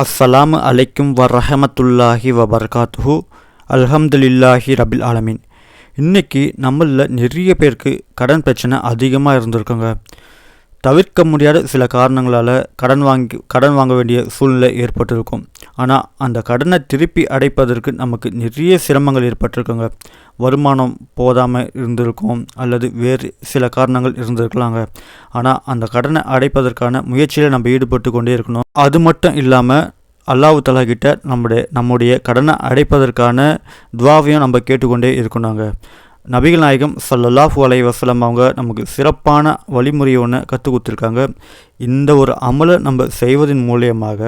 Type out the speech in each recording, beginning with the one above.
அஸ்ஸலாம் அலைக்கும் வரஹமத்துல்லாஹி வபர்காத்துஹு அல்ஹம்துலில்லாஹி ரபில் ஆலமீன் இன்றைக்கி நம்மளில் நிறைய பேருக்கு கடன் பிரச்சனை அதிகமாக இருந்திருக்குங்க. தவிர்க்க முடியாத சில காரணங்களால் கடன் வாங்கி கடன் வாங்க வேண்டிய சூழ்நிலை ஏற்பட்டிருக்கும். ஆனால் அந்த கடனை திருப்பி அடைப்பதற்கு நமக்கு நிறைய சிரமங்கள் ஏற்பட்டிருக்குங்க. வருமானம் போதாமல் இருந்திருக்கும் அல்லது வேறு சில காரணங்கள் இருந்திருக்கலாங்க. ஆனால் அந்த கடனை அடைப்பதற்கான முயற்சியில் நம்ம ஈடுபட்டு கொண்டே இருக்கணும். அது மட்டும் இல்லாமல் அல்லாஹு தலா கிட்ட நம்முடைய நம்முடைய கடனை அடைப்பதற்கான துவாவையும் நம்ம கேட்டுக்கொண்டே இருக்கணுங்க. நபிகள் நாயகம் சல்லல்லாஹு அலை வசலம் அவங்க நமக்கு சிறப்பான வழிமுறை ஒன்று கற்றுக் கொடுத்துருக்காங்க. இந்த ஒரு அமலை நம்ம செய்வதன் மூலியமாக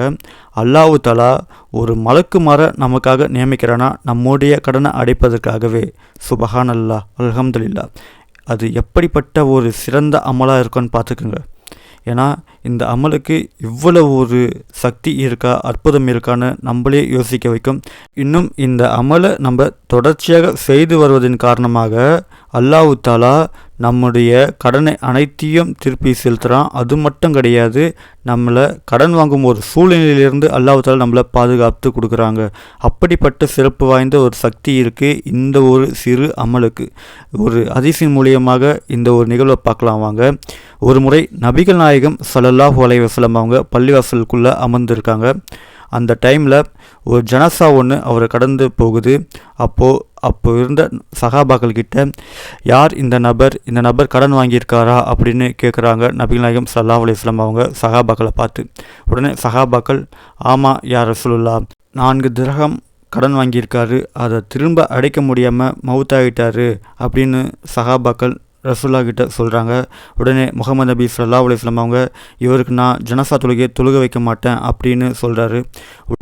அல்லாஹு தலா ஒரு மலக்கு மர நமக்காக நியமிக்கிறானா? நம்முடைய கடனை அடைப்பதற்காகவே. சுபஹான் அல்லா அலமதுல்லா அது எப்படிப்பட்ட ஒரு சிறந்த அமலாக இருக்குன்னு பார்த்துக்குங்க. ஏன்னா இந்த அமலுக்கு இவ்வளவு ஒரு சக்தி இருக்கா அற்புதம் இருக்கான்னு நம்மளே யோசிக்க வைக்கும். இன்னும் இந்த அமலை நம்ம தொடர்ச்சியாக செய்து வருவதன் காரணமாக அல்லாஹு தாலா நம்முடைய கடனை அனைத்தையும் திருப்பி செலுத்துகிறான் அது மட்டும் கிடையாது நம்மளை கடன் வாங்கும் ஒரு சூழ்நிலையிலிருந்து அல்லாஹு நம்மளை பாதுகாத்து கொடுக்குறாங்க. அப்படிப்பட்ட சிறப்பு வாய்ந்த ஒரு சக்தி இருக்குது இந்த ஒரு சிறு அமலுக்கு. ஒரு அதிசயின் மூலியமாக இந்த ஒரு நிகழ்வை பார்க்கலாம் வாங்க. ஒரு முறை நபிகள் நாயகம் சலல்லாஹ் அலைவாஸ்லம் அவங்க பள்ளிவாசலுக்குள்ளே அமர்ந்திருக்காங்க. அந்த டைமில் ஒரு ஜனசா ஒன்று அவரை கடந்து போகுது. அப்போது அப்போ இருந்த சகாபாக்கள் கிட்ட யார் இந்த நபர்? இந்த நபர் கடன் வாங்கியிருக்காரா? அப்படின்னு கேட்குறாங்க நபிகள் நாயகம் சல்லா அலிஸ்லாம் அவங்க சகாபாக்களை பார்த்து. உடனே சகாபாக்கள் ஆமாம் யார் ரசூலுல்லா நான்கு திரகம் கடன் வாங்கியிருக்காரு. அதை திரும்ப அடைக்க முடியாமல் மவுத்தாகிட்டாரு அப்படின்னு சகாபாக்கள் ரசுல்லா கிட்ட சொல்கிறாங்க உடனே முகமது நபி சல்லா அலிஸ்லாம் அவங்க இவருக்கு நான் ஜனசா தொழுகையை தொழுக வைக்க மாட்டேன் அப்படின்னு சொல்கிறாரு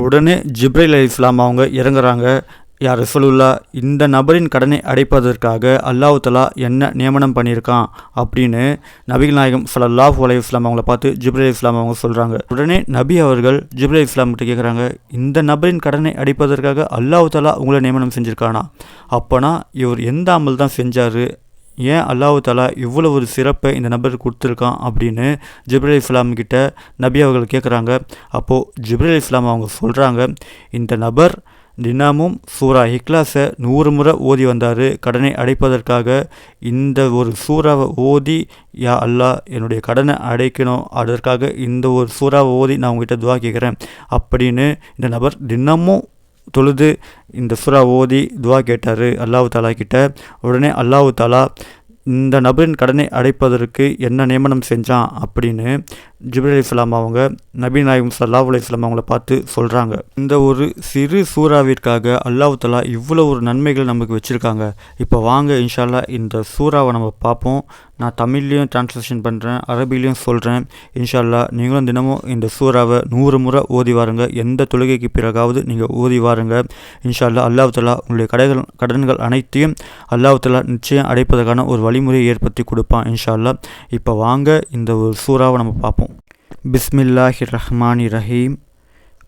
உடனே ஜிப்ரைல் அலி இஸ்லாம் அவங்க இறங்குறாங்க. யார் ரசூலுல்லா இந்த நபரின் கடனை அடைப்பதற்காக அல்லாஹு தலா என்ன நியமனம் பண்ணியிருக்கான்? அப்படின்னு நபிகள் நாயகம் சல்லாஹூ அலி இஸ்லாம் அவங்கள பார்த்து ஜிப்ரே இஸ்லாம் அவங்க சொல்கிறாங்க உடனே நபி அவர்கள் ஜிப்ரே இஸ்லாம் கிட்ட கேட்குறாங்க இந்த நபரின் கடனை அடைப்பதற்காக அல்லாஹு தலா உங்களை நியமனம் செஞ்சுருக்கானா? அப்போனா இவர் எந்த அமல் தான் செஞ்சார்? ஏன் அல்லாஹு தாலா இவ்வளோ ஒரு சிறப்பை இந்த நபருக்கு கொடுத்துருக்கான் அப்படின்னு ஜிப்ரல் இஸ்லாம் கிட்ட நபி அவர்கள் கேட்குறாங்க அப்போது ஜிப்ரல் இஸ்லாம் அவங்க சொல்கிறாங்க இந்த நபர் தினமும் சூரா ஹிக்லாஸை நூறு முறை ஓதி வந்தார். கடனை அடைப்பதற்காக இந்த ஒரு சூறாவை ஓதி யா அல்லா என்னுடைய கடனை அடைக்கணும். அதற்காக இந்த ஒரு சூறாவை ஓதி நான் உங்ககிட்ட துவா கேட்குறேன் அப்படின்னு இந்த நபர் தினமும் தொழுது இந்த சுறா ஓதி துவா கேட்டார். அல்லாஹு தாலா கிட்ட. உடனே அல்லாஹு தாலா இந்த நபரின் கடனை அடைப்பதற்கு என்ன நியமனம் செஞ்சான் அப்படின்னு ஜிப்ரல் இஸ்லாம் அவங்க நபி நாயகம் சல்லாஹ் அலிஸ்லாம் அவங்கள பார்த்து சொல்கிறாங்க இந்த ஒரு சிறு சூறாவிற்காக அல்லாஹு தலா இவ்வளோ ஒரு நன்மைகள் நமக்கு வச்சுருக்காங்க. இப்போ வாங்க இன்ஷால்லா இந்த சூறாவை நம்ம பார்ப்போம். நான் தமிழ்லேயும் டிரான்ஸ்லேஷன் பண்ணுறேன் அரபிலையும் சொல்கிறேன் இன்ஷால்லா நீங்களும் தினமும் இந்த சூறாவை நூறு முறை ஓதி வாருங்க. எந்த தொழுகைக்கு பிறகாவது நீங்கள் ஓதி வாருங்க. இன்ஷால்லா அல்லாஹ் தலா உங்களுடைய கடைகள் கடன்கள் அனைத்தையும் அல்லாஹு தலா நிச்சயம் அடைப்பதற்கான ஒரு வழிமுறையை ஏற்படுத்தி கொடுப்பான் இன்ஷால்லா இப்போ வாங்க இந்த ஒரு சூறாவை நம்ம பார்ப்போம். பிஸ்மில்லாஹி ரஹ்மானி ரஹீம்.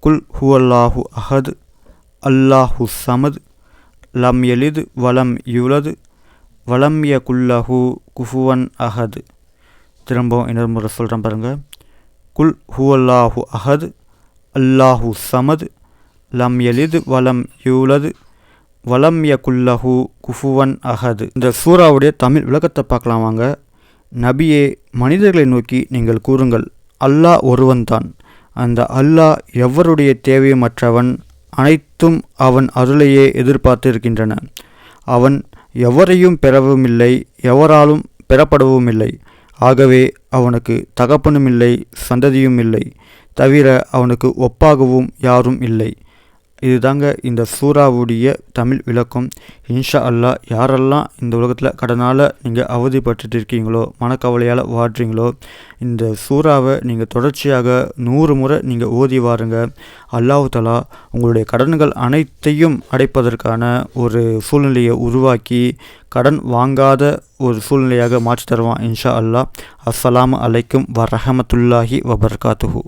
குல் ஹுவல்லாஹு அஹத். அல்லாஹு சமத். லம் எலிது வலம் யுலது. வலம் ய குல்லஹு குஃபுவன் அஹத். திரும்பவும் இன்னொரு முறை சொல்கிறேன் பாருங்கள் குல் ஹுவல்லாஹு அஹத். அல்லாஹு சமத். லம் எலிது வலம் யூலது. வலம் ய குல்லஹு குஃபுவன் அஹது. இந்த சூறாவுடைய தமிழ் விளக்கத்தை பார்க்கலாம் வாங்க. நபியே மனிதர்களை நோக்கி நீங்கள் கூறுங்கள் அல்லாஹ் ஒருவன்தான் அந்த அல்லாஹ் எவருடைய தேவையமற்றவன் அனைத்தும் அவன் அருளையே எதிர்பார்த்து இருக்கின்றன அவன் எவரையும் பெறவும் இல்லை எவராலும் பெறப்படவும் இல்லை ஆகவே அவனுக்கு தகப்பனும் இல்லை சந்ததியும் இல்லை தவிர அவனுக்கு ஒப்பாகவும் யாரும் இல்லை. இதுதாங்க இந்த சூறாவுடைய தமிழ் விளக்கம். இன்ஷா அல்லா யாரெல்லாம் இந்த உலகத்தில் கடனால் நீங்கள் அவதிப்பட்டு இருக்கீங்களோ மனக்கவலையால் வாடுறீங்களோ இந்த சூறாவை நீங்கள் தொடர்ச்சியாக நூறு முறை நீங்கள் ஓதி வாருங்க. அல்லாஹு தலா உங்களுடைய கடன்கள் அனைத்தையும் அடைப்பதற்கான ஒரு சூழ்நிலையை உருவாக்கி கடன் வாங்காத ஒரு சூழ்நிலையாக மாற்றி தருவான் இன்ஷா அல்லா அஸ்ஸலாம் அலைக்கும் வரஹமத்துல்லாஹி வபர்காத்துஹூ.